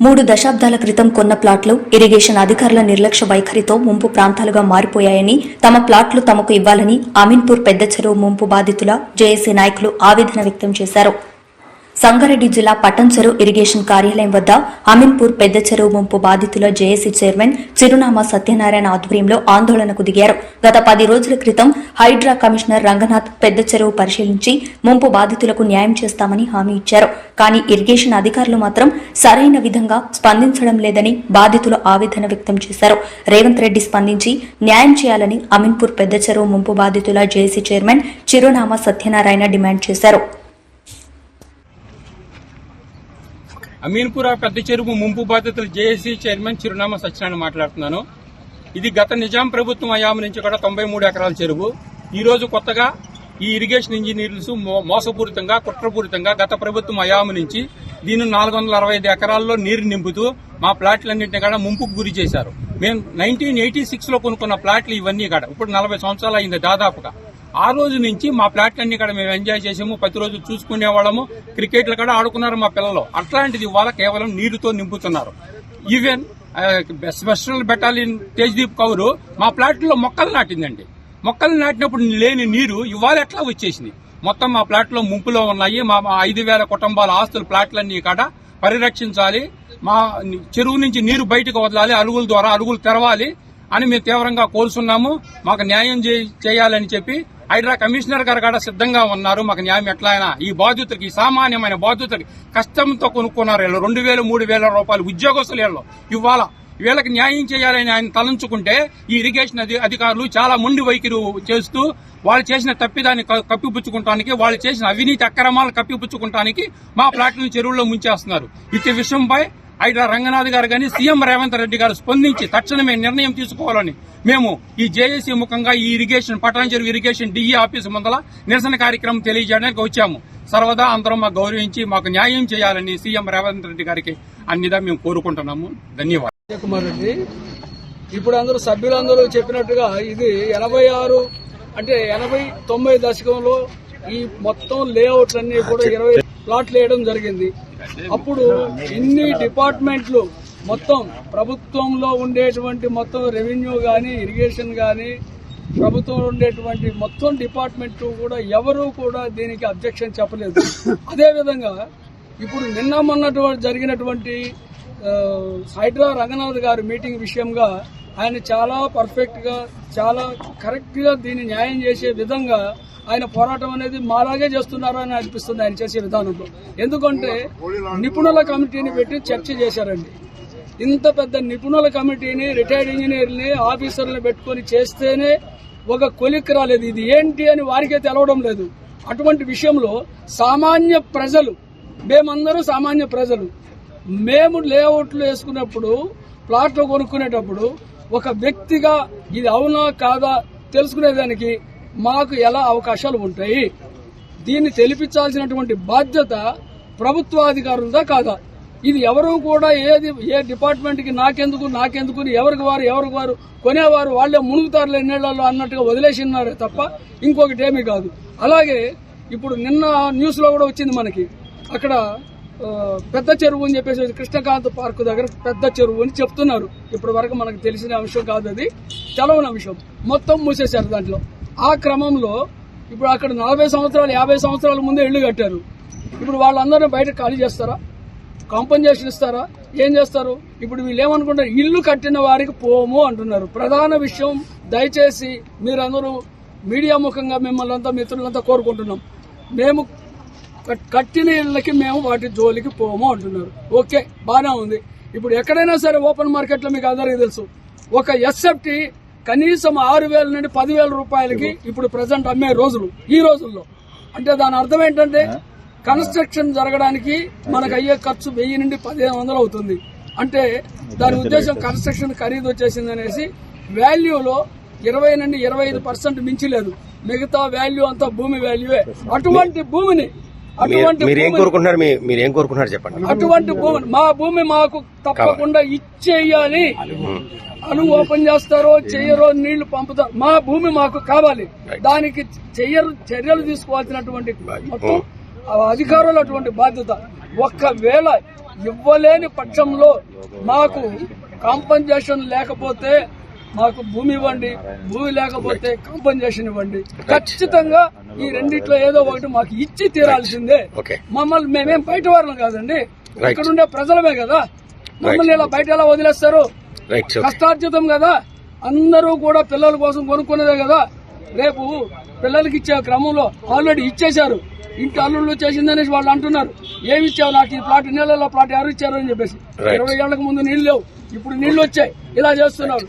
మూడు దశాబ్దాల క్రితం కొన్న ప్లాట్లు ఇరిగేషన్ అధికారుల నిర్లక్ష్య వైఖరితో ముంపు ప్రాంతాలుగా మారిపోయాయని తమ ప్లాట్లు తమకు ఇవ్వాలని అమీన్పూర్ పెద్ద చెరువు ముంపు బాధితుల జేఏసీ నాయకులు ఆవేదన వ్యక్తం చేశారు. సంగారెడ్డి జిల్లా పట్టంచెరు ఇరిగేషన్ కార్యాలయం వద్ద అమీన్పూర్ పెద్ద చెరువు ముంపు బాధితుల జేఏసీ చైర్మన్ చిరునామా సత్యనారాయణ ఆధ్వర్యంలో ఆందోళనకు దిగారు. గత పది రోజుల క్రితం హైడ్రా కమిషనర్ రంగనాథ్ పెద్ద చెరువు పరిశీలించి ముంపు బాధితులకు న్యాయం చేస్తామని హామీ ఇచ్చారు. కానీ ఇరిగేషన్ అధికారులు మాత్రం సరైన విధంగా స్పందించడం లేదని బాధితులు ఆవేదన వ్యక్తం చేశారు. రేవంత్ రెడ్డి స్పందించి న్యాయం చేయాలని అమీన్పూర్ పెద్ద చెరువు ముంపు బాధితుల జేఏసీ చైర్మన్ చిరునామా సత్యనారాయణ డిమాండ్ చేశారు. అమీన్పుర పెద్ద చెరువు ముంపు బాధితులు జేఏసీ చైర్మన్ చిరునామా సత్యనారాయణ మాట్లాడుతున్నాను. ఇది గత నిజాం ప్రభుత్వం అయాము నుంచి కూడా తొంభై మూడు ఎకరాల చెరువు. ఈ రోజు కొత్తగా ఈ ఇరిగేషన్ ఇంజనీర్స్ మో- మోసపూరితంగా కుట్రపూరితంగా గత ప్రభుత్వం అయాము నుంచి దీన్ని నాలుగు వందల అరవై ఐదు ఎకరాల్లో నీరు నింపుతూ మా ప్లాట్లన్నింటినీ కూడా ముంపుకు గురి చేశారు. మేము నైన్టీన్ ఎయిటీ సిక్స్లో కొనుక్కున్న ప్లాట్లు ఇవన్నీ కూడా. ఇప్పుడు నలభై సంవత్సరాలు అయింది దాదాపుగా. ఆ రోజు నుంచి మా ప్లాట్లన్నీ కూడా మేము ఎంజాయ్ చేసాము. ప్రతిరోజు చూసుకునే వాళ్ళము. క్రికెట్లు కూడా ఆడుకున్నారు మా పిల్లలు. అట్లాంటిది ఇవాళ కేవలం నీరుతో నింపుతున్నారు. Even special battalion Tejdeep Kaur మా ప్లాట్లో మొక్కలు నాటిందండి. మొక్కలు నాటినప్పుడు లేని నీరు ఇవాళ ఎట్లా వచ్చేసింది? మొత్తం మా ప్లాట్లో ముంపులో ఉన్నాయి. మా మా ఐదు వేల కుటుంబాల ఆస్తుల ప్లాట్లన్నీ కాడ పరిరక్షించాలి. మా చెరువు నుంచి నీరు బయటకు వదలాలి. అరుగుల ద్వారా అరుగులు తెరవాలి అని మేము తీవ్రంగా కోరుచున్నాము. మాకు న్యాయం చే- చేయాలని చెప్పి హైడ్రా కమిషనర్ గారు కూడా సిద్ధంగా ఉన్నారు. మాకు న్యాయం ఎట్లా అయినా ఈ బాధ్యతకి సామాన్యమైన బాధ్యతకి కష్టంతో కొనుక్కున్నారు వీళ్ళు. రెండు వేలు మూడు వేల రూపాయలు ఉద్యోగస్తులు వీళ్ళు. ఇవాళ వీళ్ళకి న్యాయం చేయాలని ఆయన తలంచుకుంటే ఈ ఇరిగేషన్ అధికారులు చాలా మొండి వైఖరి చేస్తూ వాళ్ళు చేసిన తప్పిదాన్ని కప్పిపుచ్చుకుంటానికి వాళ్ళు చేసిన అవినీతి అక్రమాలు కప్పిపుచ్చుకుంటానికి మా ప్లాట్లను చెరువుల్లో ముంచేస్తున్నారు. ఇటు విషయంపై హైడ్రా రంగనాథ్ గారు కానీ సీఎం రేవంత్ రెడ్డి గారు స్పందించి తక్షణమే నిర్ణయం తీసుకోవాలని మేము ఈ జేఏసీ ముఖంగా ఈ irrigation Patancheru irrigation DE office ముందల నిరసన కార్యక్రమం తెలియజేయడానికి వచ్చాము. సర్వదా అందరం మాకు గౌరవించి మాకు న్యాయం చేయాలని సీఎం రేవంత్ రెడ్డి గారికి అన్నిదా మేము కోరుకుంటున్నాము. ధన్యవాదాలు. కుమార్ రెడ్డి ఇప్పుడు అందరూ సభ్యులందరూ చెప్పినట్టుగా ఇది ఎనభై ఆరు అంటే ఎనభై తొంభై దశకంలో ఈ మొత్తం లేఅవుట్లన్నీ కూడా ఇరవై ప్లాట్లు వేయడం జరిగింది. అప్పుడు ఇన్ని డిపార్ట్మెంట్లు మొత్తం ప్రభుత్వంలో ఉండేటువంటి మొత్తం రెవెన్యూ కానీ ఇరిగేషన్ కానీ ప్రభుత్వంలో ఉండేటువంటి మొత్తం డిపార్ట్మెంట్ కూడా ఎవరూ కూడా దీనికి అబ్జెక్షన్ చెప్పలేదు. అదేవిధంగా ఇప్పుడు నిన్న మొన్నటువంటి జరిగినటువంటి హైడ్రా రంగనాథ్ గారి మీటింగ్ విషయంగా ఆయన చాలా పర్ఫెక్ట్గా చాలా కరెక్ట్గా దీన్ని న్యాయం చేసే విధంగా ఆయన పోరాటం అనేది మాలాగే చేస్తున్నారు అని అనిపిస్తుంది ఆయన చేసే విధానంలో. ఎందుకంటే నిపుణుల కమిటీని పెట్టి చర్చ చేశారండి. ఇంత పెద్ద నిపుణుల కమిటీని రిటైర్డ్ ఇంజనీర్ని ఆఫీసర్లు పెట్టుకొని చేస్తేనే ఒక కొలిక్ రాలేదు. ఇది ఏంటి అని వారికే తెలవడం లేదు. అటువంటి విషయంలో సామాన్య ప్రజలు మేమందరూ సామాన్య ప్రజలు మేము లేఅవుట్లు వేసుకున్నప్పుడు ప్లాట్లు కొనుక్కునేటప్పుడు ఒక వ్యక్తిగా ఇది అవునా కాదా తెలుసుకునేదానికి మాకు ఎలా అవకాశాలు ఉంటాయి? దీన్ని తెలిపించాల్సినటువంటి బాధ్యత ప్రభుత్వాధికారులదా కాదా? ఇది ఎవరు కూడా ఏది ఏ డిపార్ట్మెంట్కి నాకెందుకు నాకెందుకు ఎవరికి వారు ఎవరికి వారు కొనేవారు వాళ్ళే మునుగుతారులే ఎన్నేళ్ళలో అన్నట్టుగా వదిలేసినారే తప్ప ఇంకొకటి ఏమీ కాదు. అలాగే ఇప్పుడు నిన్న న్యూస్లో కూడా వచ్చింది మనకి. అక్కడ పెద్ద చెరువు అని చెప్పేసి కృష్ణకాంత్ పార్క్ దగ్గర పెద్ద చెరువు అని చెప్తున్నారు. ఇప్పటి వరకు మనకు తెలిసిన అంశం కాదు అది. తెలవని అంశం. మొత్తం మూసేశారు దాంట్లో. ఆ క్రమంలో ఇప్పుడు అక్కడ నలభై సంవత్సరాలు యాభై సంవత్సరాల ముందే ఇళ్ళు కట్టారు. ఇప్పుడు వాళ్ళందరినీ బయట ఖాళీ చేస్తారా? కాంపన్సేషన్ ఇస్తారా? ఏం చేస్తారు? ఇప్పుడు వీళ్ళు ఏమనుకుంటారు ఇల్లు కట్టిన వారికి పోము అంటున్నారు. ప్రధాన విషయం దయచేసి మీరందరూ మీడియా ముఖంగా మిమ్మల్ని అంతా మిత్రులంతా కోరుకుంటున్నాం. మేము కట్టిన ఇళ్ళకి మేము వాటి జోలికి పోము అంటున్నారు. ఓకే బాగానే ఉంది. ఇప్పుడు ఎక్కడైనా సరే ఓపెన్ మార్కెట్లో మీకు అందరికీ తెలుసు. ఒక ఎస్ఎఫ్టీ కనీసం ఆరు వేల నుండి పదివేల రూపాయలకి ఇప్పుడు ప్రజెంట్ అమ్మే రోజులు ఈ రోజుల్లో. అంటే దాని అర్థం ఏంటంటే కన్స్ట్రక్షన్ జరగడానికి మనకు అయ్యే ఖర్చు వెయ్యి నుండి పదిహేను వందలు అవుతుంది. అంటే దాని ఉద్దేశం కన్స్ట్రక్షన్ ఖరీదు వచ్చేసింది అనేసి వాల్యూలో ఇరవై నుండి ఇరవై ఐదు పర్సెంట్ మించి లేదు మిగతా వాల్యూ అంతా భూమి వాల్యూవే అటువంటి భూమిని అటువంటి మీరు కోరుకుంటున్నారు? చెప్పండి. అటువంటి భూమి మా భూమి మాకు తప్పకుండా ఇచ్చేయాలి. అను ఓపెన్ చేస్తారో చెయ్యరో నీళ్ళు పంపుతారు మా భూమి మాకు కావాలి. దానికి చెయ్యరు చర్యలు తీసుకోవాల్సినటువంటి మొత్తం ఆ అధికారులు అటువంటి బాధ్యత. ఒక్కవేళ ఇవ్వలేని పక్షంలో మాకు కాంపన్సేషన్ లేకపోతే మాకు భూమి ఇవ్వండి భూమి లేకపోతే కాంపన్సేషన్ ఇవ్వండి. ఖచ్చితంగా ఈ రెండిట్లో ఏదో ఒకటి మాకు ఇచ్చి తీరాల్సిందే. మమ్మల్ని మేమేం బయట వాళ్ళం కాదండి. ఇక్కడ ఉండే ప్రజలమే కదా. మమ్మల్ని ఇలా బయట ఎలా వదిలేస్తారు? కష్టార్జితం కదా. అందరూ కూడా పిల్లల కోసం కొనుక్కునేదే కదా. రేపు పిల్లలకి ఇచ్చే క్రమంలో ఆల్రెడీ ఇచ్చేశారు. ఇంటి అల్లుళ్ళు చేసిందనేసి వాళ్ళు అంటున్నారు. ఏమి ఇచ్చావు నాకు? ఈ ప్లాట్ నీళ్ళలో ప్లాట్ ఎవరు ఇచ్చారు అని చెప్పేసి. ఇరవై ఏళ్ళకు ముందు నీళ్ళు లేవు. ఇప్పుడు నీళ్ళు వచ్చాయి. ఇలా చేస్తున్నారు.